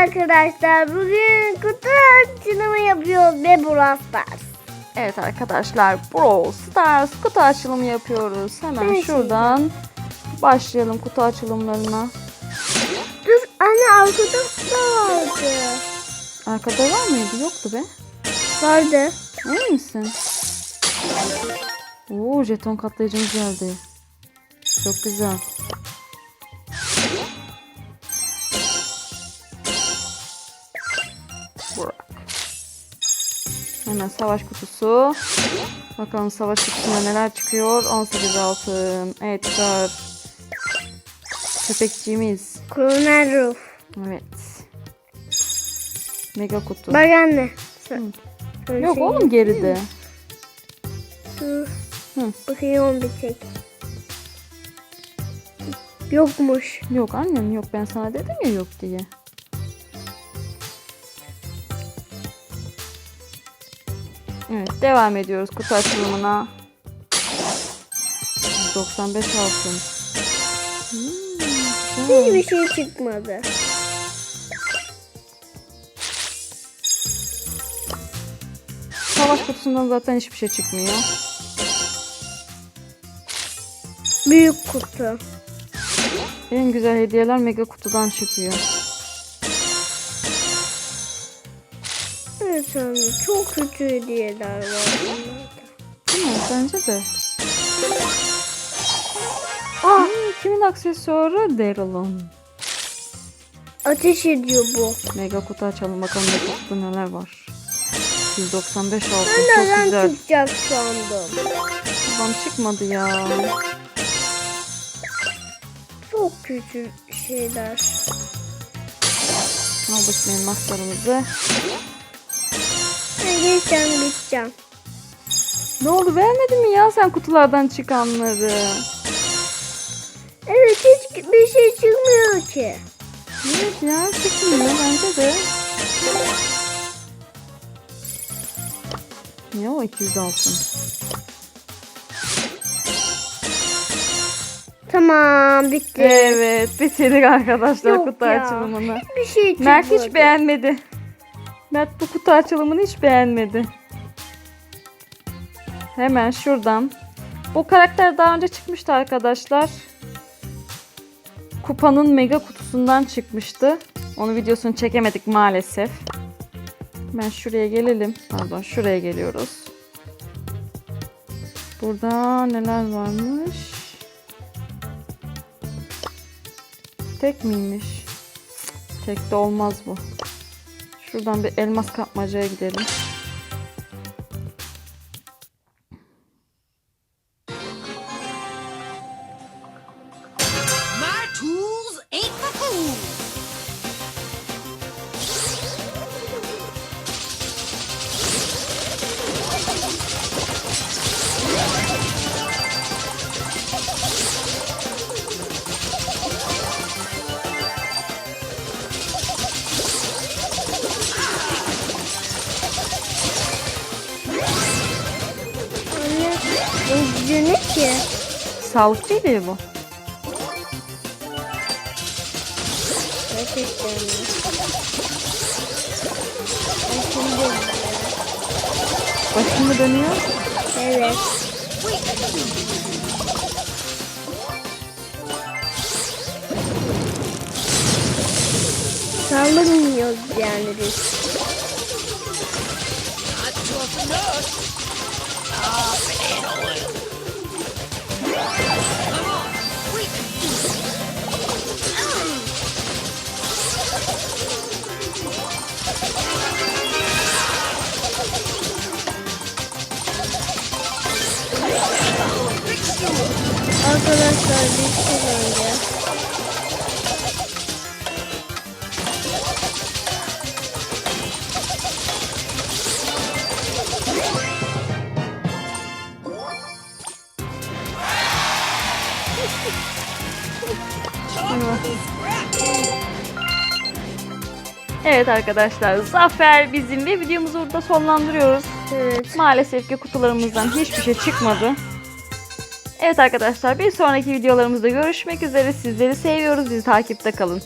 arkadaşlar. Bugün kutu açılımı yapıyoruz ve Brawl Stars. Evet arkadaşlar Brawl Stars kutu açılımı yapıyoruz. Hemen Evet. şuradan başlayalım kutu açılımlarına. Dur anne arkada da vardı. Arkada var mıydı? Yoktu be. Vardı. Emin misin? Oo jeton katlayıcımız geldi. Çok güzel. Hemen savaş kutusu. Bakalım savaş kutusunda neler çıkıyor. 18 altın. Edgar. Köpekçiğimiz. Kolonel Ruff. Evet. Mega kutu. Bak anne. Hı. Yok şey- oğlum geride. Dur. Hı. Bakayım tek. Yokmuş. Yok annem yok ben sana dedim ya yok diye. Evet devam ediyoruz kutu açılımına. 95 altın. Hmm, güzel. Hiçbir şey çıkmadı. Savaş kutusundan zaten hiçbir şey çıkmıyor. Büyük kutu. En güzel hediyeler mega kutudan çıkıyor. Anne çok kötü hediyeler var. Değil mi? Bence de. Ah Hmm, kimin aksesuarı? Daryl'ın. ateş ediyor bu. Mega kutu açalım bakalım mega kutuda neler var. 195 altın Ben çok güzel. çıkacak sandım. Babam çıkmadı ya. Çok kötü şeyler. Al bakayım maslarımızı. Ben geçeceğim gideceğim. Ne oldu beğenmedin mi ya sen kutulardan çıkanları? Evet hiç bir şey çıkmıyor ki. Evet ya çıkmıyor bence de. Ne o 200 altın? Tamam bitti. Evet bitirdik arkadaşlar Yok kutu ya. açılımını. Bir şey çıkmadı. Mert hiç beğenmedi. Mert bu kutu açılımını hiç beğenmedi. Hemen şuradan. Bu karakter daha önce çıkmıştı arkadaşlar. Kupanın mega kutusundan çıkmıştı. Onun videosunu çekemedik maalesef. Hemen şuraya gelelim. Pardon şuraya geliyoruz. Burada neler varmış? Tek miymiş? Tek de olmaz bu. Şuradan bir elmas kapmacaya gidelim. Ne ki? Sağlıkçı değil bu. Gerçekten şimdi Başını dönüyor. Evet. Saldırmıyoruz yani biz. Arkadaşlar biz kazanacağız. Evet arkadaşlar zafer bizim ve videomuzu burada sonlandırıyoruz. Evet. Maalesef ki kutularımızdan hiçbir şey çıkmadı. Evet arkadaşlar bir sonraki videolarımızda görüşmek üzere. Sizleri seviyoruz. Bizi takipte kalın.